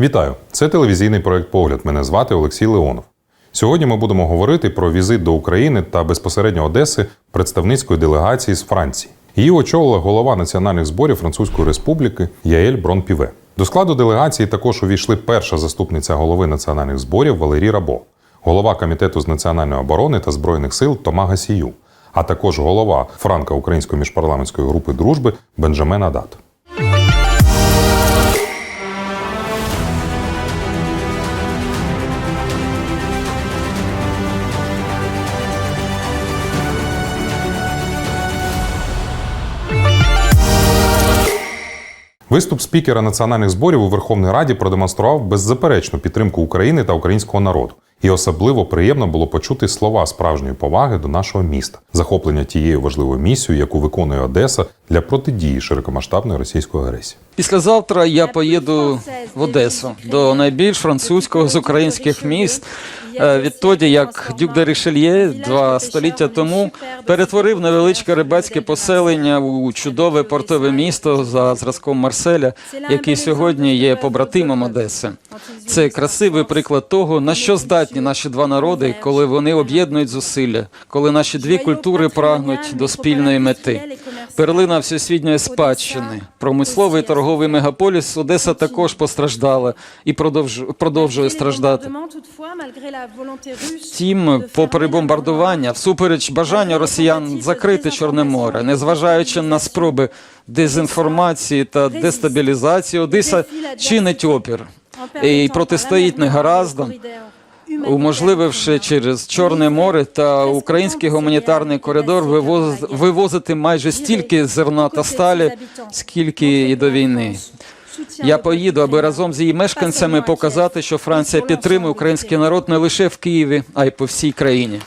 Вітаю! Це телевізійний проект Погляд. Мене звати Олексій Леонов. Сьогодні ми будемо говорити про візит до України та безпосередньо Одеси представницької делегації з Франції. Її очолила голова національних зборів Французької Республіки Яель Брон-Піве. До складу делегації також увійшли перша заступниця голови національних зборів Валерій Рабо, голова комітету з національної оборони та збройних сил Тома Гасію, а також голова франко-української міжпарламентської групи дружби Бенджамен Адат. Виступ спікера національних зборів у Верховній Раді продемонстрував беззаперечну підтримку України та українського народу. І особливо приємно було почути слова справжньої поваги до нашого міста, захоплення тією важливою місією, яку виконує Одеса для протидії широкомасштабної російської агресії. Післязавтра я поїду в Одесу до найбільш французького з українських міст. Е, Відтоді, як Дюк де Рішельє два століття тому перетворив невеличке рибацьке поселення у чудове портове місто за зразком Марселя, який сьогодні є побратимом Одеси. Це красивий приклад того, на що здатні наші два народи, коли вони об'єднують зусилля, коли наші дві культури прагнуть до спільної мети. Перлина всесвітньої спадщини, промисловий торговий мегаполіс Одеса також постраждала і продовж- продовжує страждати. Втім, попри бомбардування, всупереч бажанню росіян закрити Чорне море, незважаючи на спроби дезінформації та дестабілізації, Одеса чинить опір. І протистоїть негараздам, уможлививши через Чорне море та український гуманітарний коридор вивоз- вивозити майже стільки зерна та сталі, скільки і до війни. Я поїду, аби разом з її мешканцями показати, що Франція підтримує український народ не лише в Києві, а й по всій країні.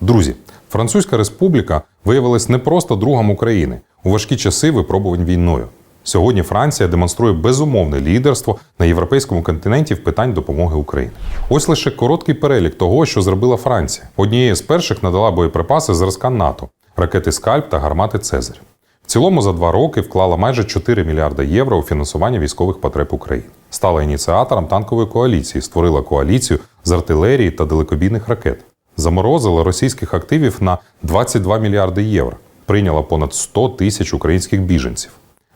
Друзі, Французька Республіка виявилась не просто другом України у важкі часи випробувань війною. Сьогодні Франція демонструє безумовне лідерство на європейському континенті в питань допомоги Україні. Ось лише короткий перелік того, що зробила Франція. Однією з перших надала боєприпаси зразка НАТО, ракети Скальп та гармати Цезарь. В цілому за два роки вклала майже 4 мільярда євро у фінансування військових потреб України. Стала ініціатором танкової коаліції, створила коаліцію з артилерії та далекобійних ракет. Заморозила російських активів на 22 мільярди євро. Прийняла понад 100 тисяч українських біженців.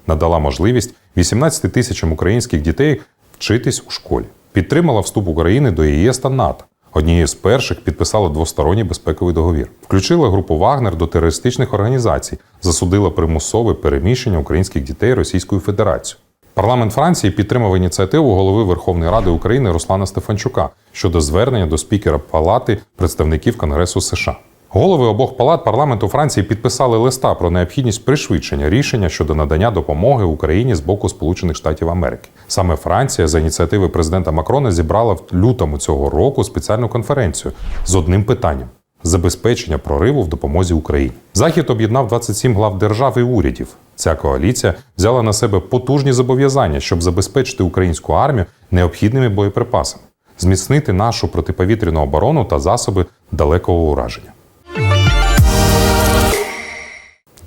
Надала можливість 18 тисячам українських дітей вчитись у школі. Підтримала вступ України до ЄС та НАТО. Однією з перших підписала двосторонній безпековий договір. Включила групу Вагнер до терористичних організацій, засудила примусове переміщення українських дітей Російською Федерацією. Парламент Франції підтримав ініціативу голови Верховної Ради України Руслана Стефанчука щодо звернення до спікера Палати представників Конгресу США. Голови обох палат парламенту Франції підписали листа про необхідність пришвидшення рішення щодо надання допомоги Україні з боку Сполучених Штатів Америки. Саме Франція за ініціативи президента Макрона зібрала в лютому цього року спеціальну конференцію з одним питанням. Забезпечення прориву в допомозі Україні. Захід об'єднав 27 глав держав і урядів. Ця коаліція взяла на себе потужні зобов'язання, щоб забезпечити українську армію необхідними боєприпасами, зміцнити нашу протиповітряну оборону та засоби далекого ураження.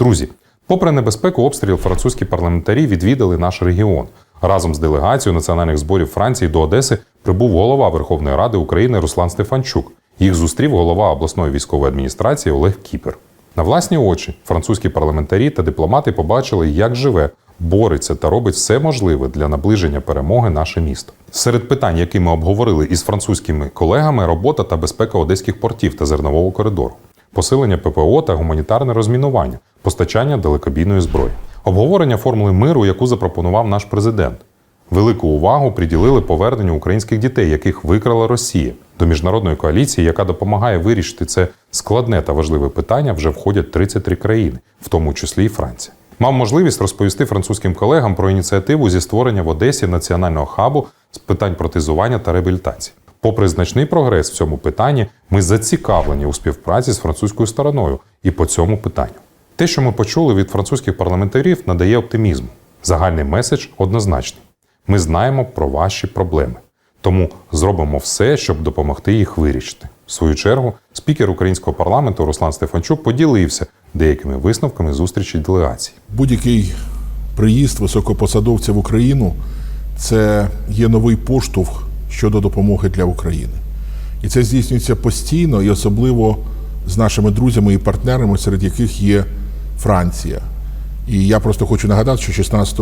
Друзі, попри небезпеку обстрілів, французькі парламентарі відвідали наш регіон. Разом з делегацією національних зборів Франції до Одеси прибув голова Верховної Ради України Руслан Стефанчук. Їх зустрів голова обласної військової адміністрації Олег Кіпер. На власні очі французькі парламентарі та дипломати побачили, як живе, бореться та робить все можливе для наближення перемоги наше місто. Серед питань, які ми обговорили із французькими колегами, робота та безпека одеських портів та зернового коридору, посилення ППО та гуманітарне розмінування, постачання далекобійної зброї, обговорення формули миру, яку запропонував наш президент. Велику увагу приділили поверненню українських дітей, яких викрала Росія. До міжнародної коаліції, яка допомагає вирішити це складне та важливе питання, вже входять 33 країни, в тому числі і Франція. Мав можливість розповісти французьким колегам про ініціативу зі створення в Одесі національного хабу з питань протезування та реабілітації. Попри значний прогрес в цьому питанні, ми зацікавлені у співпраці з французькою стороною і по цьому питанню. Те, що ми почули від французьких парламентарів, надає оптимізму. Загальний меседж однозначний. Ми знаємо про ваші проблеми, тому зробимо все, щоб допомогти їх вирішити. В свою чергу, спікер українського парламенту Руслан Стефанчук поділився деякими висновками зустрічі делегацій. Будь-який приїзд високопосадовця в Україну це є новий поштовх щодо допомоги для України. І це здійснюється постійно і особливо з нашими друзями і партнерами, серед яких є Франція. І я просто хочу нагадати, що 16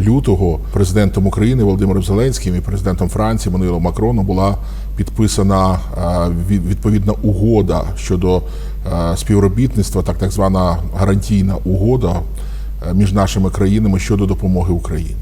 лютого президентом України Володимиром Зеленським і президентом Франції Мануїлом Макроном була підписана е, відповідна угода щодо е, співробітництва, так, так звана гарантійна угода е, між нашими країнами щодо допомоги Україні.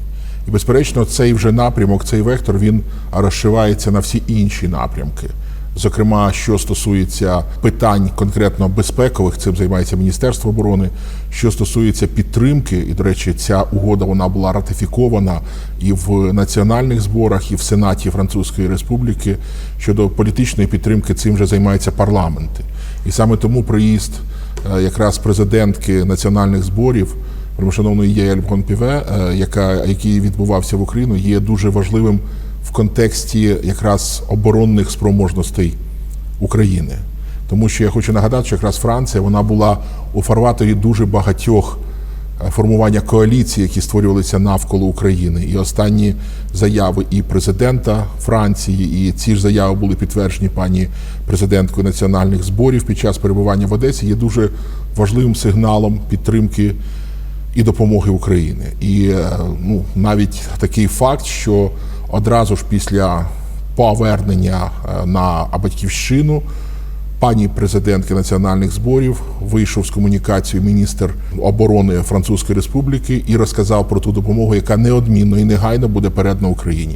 І безперечно, цей вже напрямок, цей вектор він розшивається на всі інші напрямки. Зокрема, що стосується питань конкретно безпекових, цим займається Міністерство оборони. Що стосується підтримки, і до речі, ця угода вона була ратифікована і в національних зборах, і в Сенаті Французької Республіки. Щодо політичної підтримки, цим вже займаються парламенти. І саме тому приїзд е, якраз президентки національних зборів шановної Яель Гонпіве, е, яка який відбувався в Україну, є дуже важливим в контексті якраз оборонних спроможностей України. Тому що я хочу нагадати, що якраз Франція вона була у фарватері дуже багатьох е, формування коаліцій, які створювалися навколо України. І останні заяви і президента Франції, і ці ж заяви були підтверджені пані президенткою національних зборів під час перебування в Одесі, є дуже важливим сигналом підтримки і допомоги України. І е, ну, навіть такий факт, що одразу ж після повернення е, на батьківщину пані президентки національних зборів вийшов з комунікацією міністр оборони Французької Республіки і розказав про ту допомогу, яка неодмінно і негайно буде передана Україні.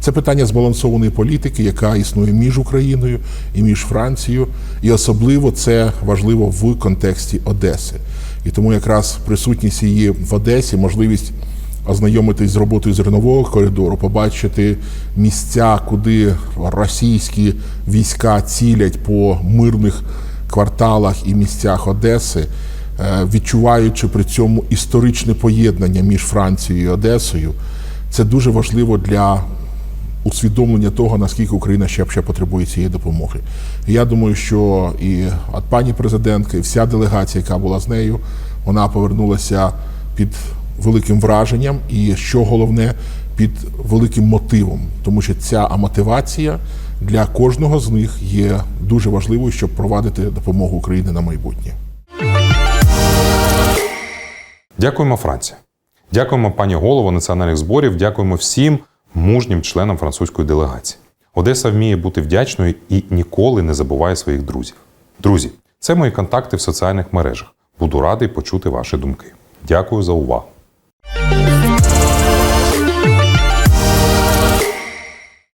Це питання збалансованої політики, яка існує між Україною і між Францією, і особливо це важливо в контексті Одеси. І тому якраз присутність її в Одесі, можливість ознайомитись з роботою зернового коридору, побачити місця, куди російські війська цілять по мирних кварталах і місцях Одеси, е, відчуваючи при цьому історичне поєднання між Францією і Одесою, це дуже важливо для усвідомлення того, наскільки Україна ще, ще потребує цієї допомоги. Я думаю, що і от пані президентка, і вся делегація, яка була з нею, вона повернулася під великим враженням, і що головне, під великим мотивом, тому що ця мотивація для кожного з них є дуже важливою, щоб провадити допомогу Україні на майбутнє. Дякуємо, Франція. Дякуємо пані голову національних зборів. Дякуємо всім мужнім членом французької делегації. Одеса вміє бути вдячною і ніколи не забуває своїх друзів. Друзі, це мої контакти в соціальних мережах. Буду радий почути ваші думки. Дякую за увагу.